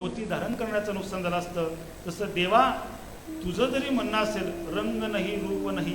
पोती धारण करण्याचं नुकसान झालं असतं. तसं देवा तुझं जरी म्हणणं असेल रंग नाही रूप नाही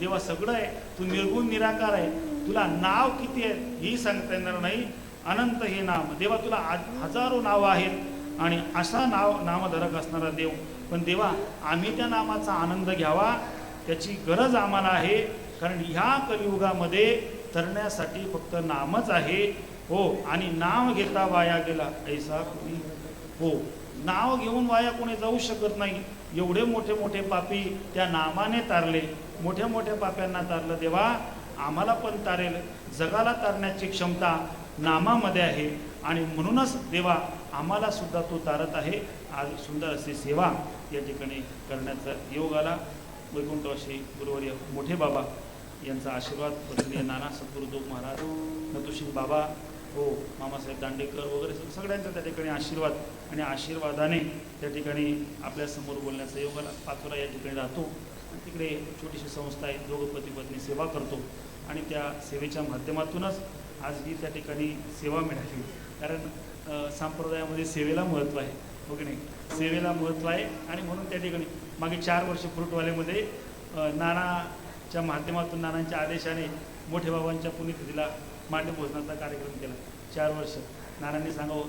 देवा सगळं आहे. तू निर्गुण निराकार आहे. तुला नाव किती आहे ही सांगता येणार नाही. अनंत हे नाम देवा तुला हजारो नावं आहेत आणि असा नाव नामधारक असणारा देव. पण देवा आम्ही त्या नामाचा आनंद घ्यावा. त्याची गरज आम्हाला आहे. कारण ह्या कलियुगामध्ये तरण्यासाठी फक्त नामच आहे. हो आणि नाव घेता वाया गेला. ऐसा कोणी हो नाव घेऊन वाया कोणी जाऊ शकत नाही. एवढे मोठे मोठे पापी त्या नामाने तारले. मोठ्या मोठ्या पाप्यांना तारलं देवा आम्हाला पण तारेल. जगाला तारण्याची क्षमता नामामध्ये आहे. आणि म्हणूनच देवा आम्हाला सुद्धा तो तारत आहे. आज सुंदर अशी सेवा या ठिकाणी करण्याचा योग आला. वैकुंठवाशी गुरुवर्य मोठे बाबा यांचा आशीर्वाद पत्नी नाना सद्गुरुदेव महाराज नतुशील बाबा हो मामासाहेब दांडेकर वगैरे सगळ्यांचा त्या ठिकाणी आशीर्वाद आणि आशीर्वादाने त्या ठिकाणी आपल्यासमोर बोलण्याचा योग आला पाचोरा या ठिकाणी राहतो. आणि तिकडे छोटीशी संस्था आहे दोघं पती पत्नी सेवा करतो. आणि त्या सेवेच्या माध्यमातूनच आज ही त्या ठिकाणी सेवा मिळाली. कारण संप्रदायामध्ये सेवेला महत्त्व आहे. हो की नाही? सेवेला महत्त्व आहे आणि म्हणून त्या ठिकाणी मागे चार वर्ष फ्रूटवाल्यामध्ये नानाच्या माध्यमातून नानांच्या आदेशाने मोठे बाबांच्या पुण्यतिथीला मांडे भोजनाचा कार्यक्रम केला. चार वर्ष. नानांनी सांगावं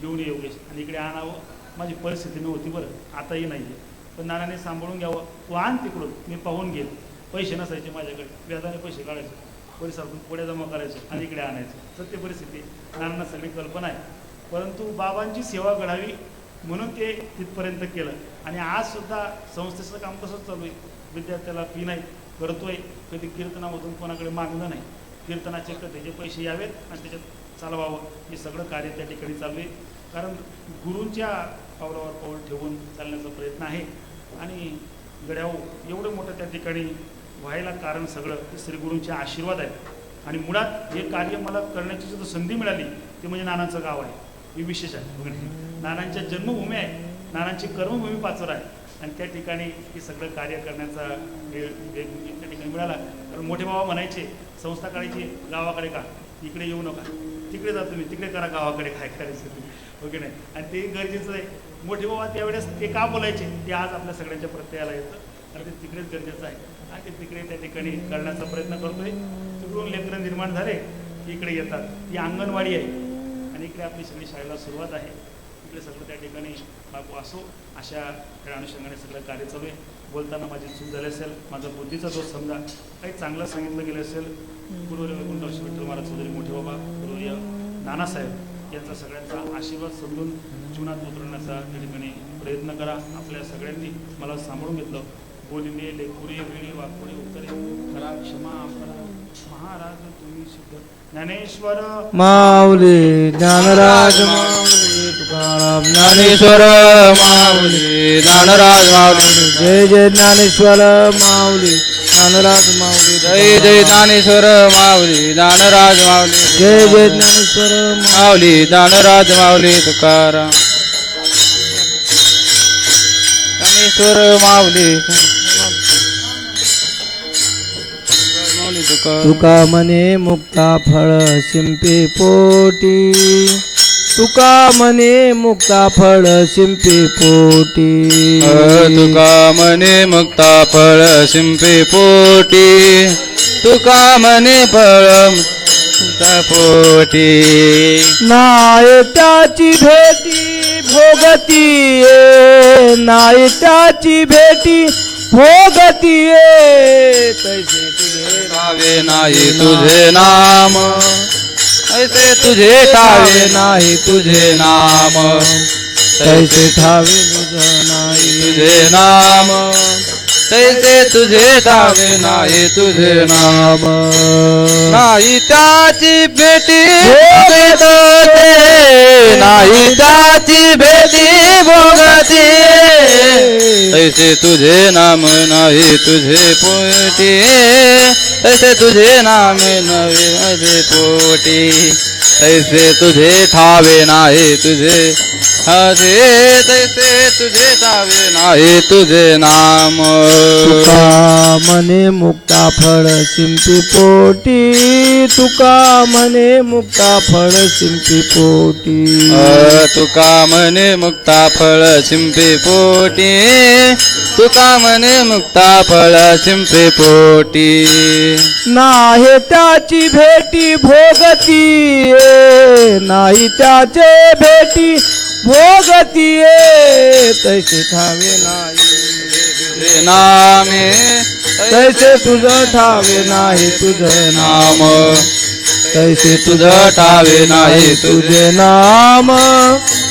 घेऊन ये योगेश. आणि इकडे आणावं. माझी परिस्थिती नव्हती बरं. आताही नाही आहे पण नानाने सांभाळून घ्यावं. तू आण तिकडून. मी पाहून घेईन. पैसे नसायचे माझ्याकडे. व्याजाने पैसे काढायचे. परिसरातून पुढे जमा करायचे आणि इकडे आणायचे. सत्य परिस्थिती. नानांना सगळी कल्पना आहे. परंतु बाबांची सेवा घडावी म्हणून ते तिथपर्यंत केलं. आणि आज सुद्धा संस्थेचं काम कसंच चालू आहे. विद्यार्थ्याला फी नाही. करतोय. कधी कीर्तनामधून कोणाकडे मागणं नाही. कीर्तनाचे त्याचे पैसे यावेत आणि त्याच्यात चालवावं. हे सगळं कार्य त्या ठिकाणी चालू आहे. कारण गुरूंच्या पावलावर पाऊल ठेवून चालण्याचा प्रयत्न आहे. आणि गड्याव एवढं मोठं त्या ठिकाणी व्हायला कारण सगळं ते श्रीगुरूंचे आशीर्वाद आहेत. आणि मुळात हे कार्य मला करण्याची सुद्धा संधी मिळाली ते म्हणजे नानांचं गाव आहे. हे विशेष आहे. नानांच्या जन्मभूमी आहे. नानांची कर्मभूमी पाचोरा आहे. आणि त्या ठिकाणी हे सगळं कार्य करण्याचा वेळ वेग त्या ठिकाणी मिळाला. कारण मोठे बाबा म्हणायचे संस्था काढायची गावाकडे का? इकडे येऊ नका. तिकडे जा तुम्ही तिकडे करा गावाकडे काय करायचं तुम्ही. हो ओके नाही? आणि ते गरजेचं आहे. मोठे बाबा त्यावेळेस ते का बोलायचे? ते आज आपल्या सगळ्यांच्या प्रत्ययाला येतं. आणि ते तिकडेच गरजेचं आहे. आणि ते तिकडे त्या ठिकाणी करण्याचा प्रयत्न करतोय. तिकडून लेकरं निर्माण झाले की इकडे येतात. ती अंगणवाडी आहे. आणि इकडे आपली सगळी शाळेला सुरुवात आहे. इकडे सगळं त्या ठिकाणी लागू असो अशा त्या अनुषंगाने सगळं कार्य चालू आहे. बोलताना माझी चूक झाली असेल माझा बुद्धीचा दोष समजा काही चांगलं सांगितलं गेलं असेल गुरुवर्य वैकुंठवासी विठ्ठल महाराज चौधरी मोठे बाबा गुरुवर्य नानासाहेब यांचा सगळ्यांचा आशीर्वाद समजून जीवनात उतरण्याचा त्या ठिकाणी प्रयत्न करा. आपल्या सगळ्यांनी मला सांभाळून घेतलं. बोलिले लेकुरे वेळी वाकुळे उत्तरे करा क्षमा करा. महाराज तुम्ही शुद्ध ज्ञानेश्वर माऊली ज्ञानराज माऊली. ज्ञानेश्वर माऊली ज्ञानराज माऊली जय जय ज्ञानेश्वर माऊली ज्ञानराज माऊली जय जय ज्ञानेश्वर माऊली ज्ञानराज माऊली जय जय ज्ञानेश्वर माऊली ज्ञानराज माऊली तुकाराम. ज्ञानेश्वर माऊली तुका मने मुक्ता फळ शिंपे पोटी. तुका मने मुक्ता फळ शिंपे पोटी. तुका मने मुक्ता फळ शिंपे पोटी. तुका मने फळ पोटी. नाय त्याची भेटी भोगती ये. नाय त्याची भेटी भोगती ये. तैसे तुझे ठावे नाही तुझे नाम. ऐसे तुझे ठावे नाही तुझे नाम. तैसे ठावे तुझ नाही तुझे नाम. तैसे तुझे ठावे नाही तुझे नाम. नाही त्याची भेटी भोगते नाही त्याची भेटी भोगते ऐसे तुझे नाम नाही तुझे पोटी. ऐसे तुझे नाम नवे माझे पोटी. तैसे तुझे ठावे नाही तुझे. हजे तैसे तुझे ठावे नाही तुझे नाम. तुका मने मुक्ता फळ शिंपी पोटी. तुका मने मुक्ता फळ शिंपी पोटी. तुका म्हणे मुक्ता फळ चिंपे पोटी. तुका म्हणे मुक्ता फळ चिंपे पोटी. नाही त्याची भेटी भोगती. नाही त्याचे भेटी भोगती तैसे ठावे नाही. नामे तैसे तुझं ठावे नाही तुझं नाम. तैसे तुझं ठावे नाही तुझे तुझे नाम.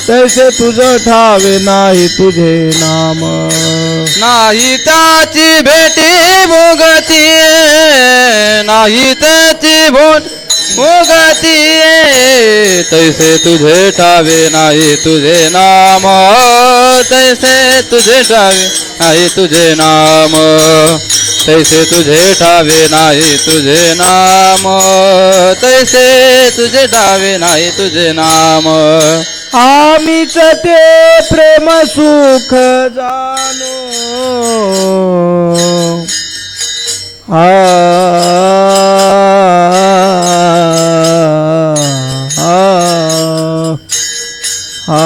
तैसे तुझं ठावे नाही तुझे नाम. नाही त्याची भेटी भोगती नाही त्याची भोट उगतीये तैसे तुझे ठावे नाही तुझे नाम. तैसे तुझे ठावे नाही तुझे नाम. तैसे तुझे ठावे नाही तुझे नाम. तैसे तुझे ठावे नाही तुझे नाम. आम्हीच ते प्रेम सुख जानो. आ आम्हीच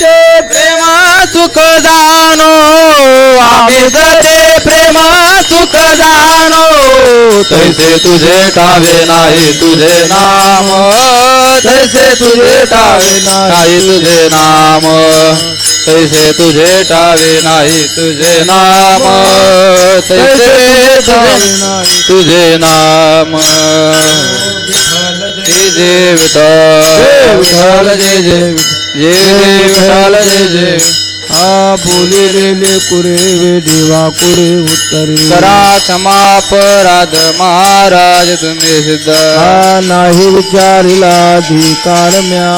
ते प्रेमा सुख जानो आम्ही ते प्रेमा सुख जानो तैसे तुझे कावे नाही तुझे नाम. तैसे तुझे कावे नाही तुझे नाम. तैसे तुझे ठावे नाही तुझे नाम तैसे तुझे तुझे नाम। जय जय विठ्ठल विठ्ठल जय जय जय विठ्ठल जय जय आ बोले रेले कुरे वेडी वाकुरे उत्तरे करा क्षमापराध महाराज तुम्ही सिद्ध। नाही विचारिला अधिकार म्या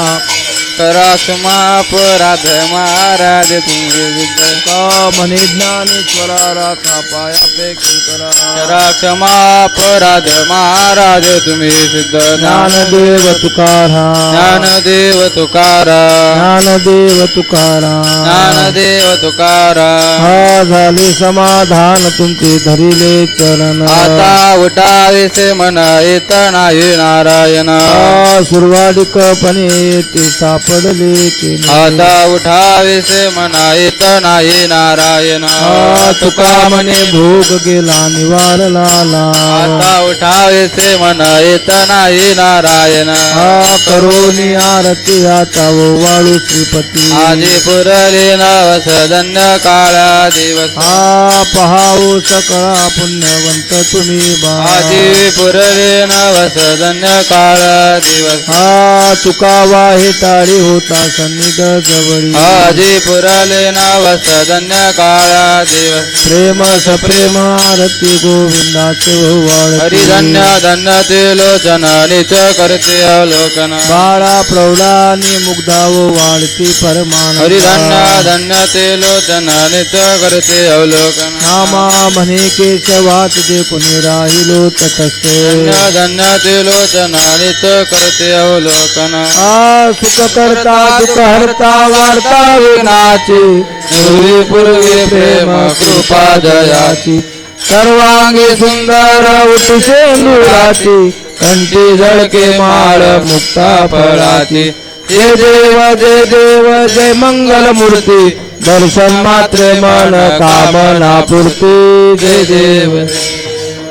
करा क्षमापराध महाराज तुम्ही सिद्ध का म्हणे ज्ञानेश्वरा राखा पायापैकी करा. करा क्षमापराध महाराज तुम्ही सिद्ध ज्ञानदेव तुकारा. ज्ञानदेव तुकारा. ज्ञानदेव तुकारा. ज्ञानदेव तुकारा. हा झाले समाधान तुमचे धरिले चरण. आता उठावेसे मन येत नाही नारायण. आ सुरवाडिकपणे ते सापडले केले आता उठावेसे मना येत नाही नारायण तुका म्हणे भोग गेला निवारला आता उठावेसे मन येत नाही नारायण. हा करोनी आरती आता वाळू श्रीपती. आजी पुरले नवस धन्य काळा दिवस. हा पहावो सकळा पुण्यवंत तुम्ही बा. आजी पुरले नवस धन्य काळा दिवस. हा तुका वाहे टाळी होता सन्निध जवळी. आजी पुरले नवस धन्य काळा दिवस. प्रेम सप्रेम आरती गोविंदाचे वाळ हरी धन्य धन्य ते लोचन निच करते अवलोकन. बाळा प्रौढानी मुग्धाव वाढती परमान हरी धन्य धन्य ते लोचन निच करते अवलोकन. नामा म्हणे केशवात जे कोणी राहिलो तटस्थ. धन्य धन्य ते लोचन निच करते अवलोकन. आ सुख करता वार्ता प्रेम कृपा दयाची सर्वांगी सुंदर उठी शेंदुराची कंठी माळ मुक्ता फळाची जय देव जय देव, जय मंगल मूर्ती। दर्शन मात्र मन कामना पूर्ती। जय देव।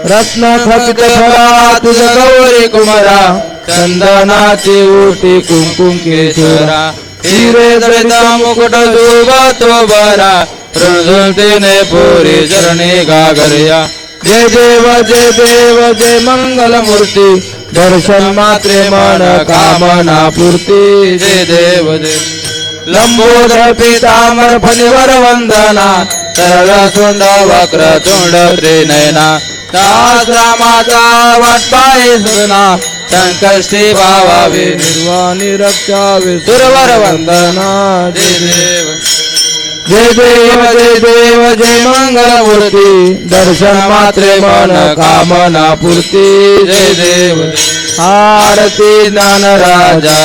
रत्न खचित फळा तुझ गौरी कुमारा। चंदनाची उठी कुंकुम केशरा हिरे जळता मुकुट तो बरा रणझुलतेने पोरी चरणी गागर्या जय देव जय देव जय मंगल मूर्ती दर्शन मात्रे मन कामना पूर्ती. जय देव देव लंबोदर पीतांबर फणीवर वंदना सरळ सोंड वक्र तोंड त्रिनयना. दास वाटपाय सुना संकष्टी भावावे निर्वाणी रक्षावे सुरवर वंदना जय देव। जय देव जय देव जय मंगल मूर्ती दर्शन मात्रे मन कामना पूर्ती। जय देव। आरती ज्ञान राजा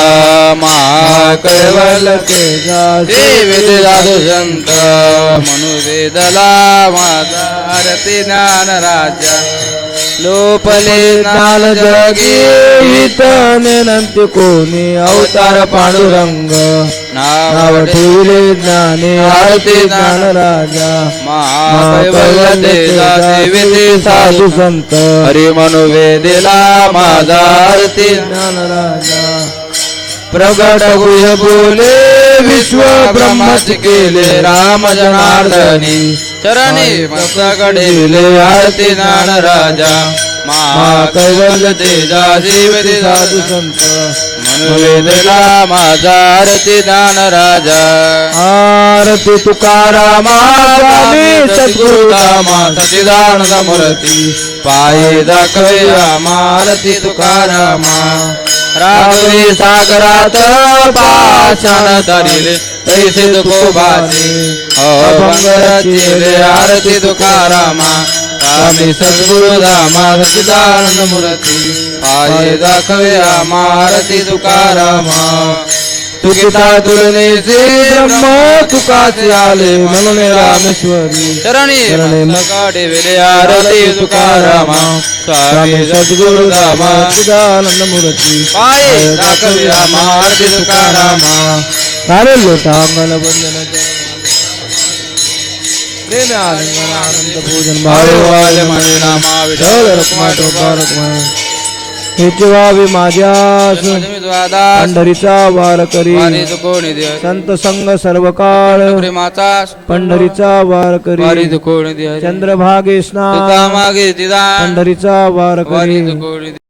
महाकैवल वेद साधू संत म्हणू वेदला माझा आरती ज्ञान राजा। लोपले ज्ञान जगी हित नेनंती कोणी अवतार पांडुरंग. नाव ठेवले ज्ञाने आरती ज्ञान राजा साधू साधू संत. हरी म्हणू वेदेला माझा आरती ज्ञान राजा प्रगट गुह बोले विश्व ब्रह्मच केले राम जनार्दनी. चरणी मस्तकडे आरती ज्ञान राजा. महाकैवल्य तेजा सेविते साधू संत. म्हणू वेदला माझा आरती ज्ञान राजा. आरती तुकारामा सद्गुरु सद्गुरुदामा सचिदानंद मूर्ती. पायी दाखवे आमारती तुकारामा. राघवे सागरात पाषाण धरिले. तैसे तुकोबाचे अभंग रचिले आरती तुकारामा स्वामी सद्गुरुदामा सचिदानंद मूर्ती पायी दाखवे आमारती तुकारामा तुकिता तुलनेचे ब्रह्म तुकाचे आले म्हणून रामेश्वरी। चरणी मस्तकाडे वेले आरती तुकारामा। स्वामी सद्गुरु दामा सच्चिदानंद मूर्ती पाये दाखवी रामा आरती तुकारामा बंधन आनंद भावे हे जेवावे माझ्यास जन्मजन्मद्वादास पंढरीचा वार करी संत संग सर्व काळ पंढरीचा वार करी चंद्रभागे स्नान पंढरीचा वार करी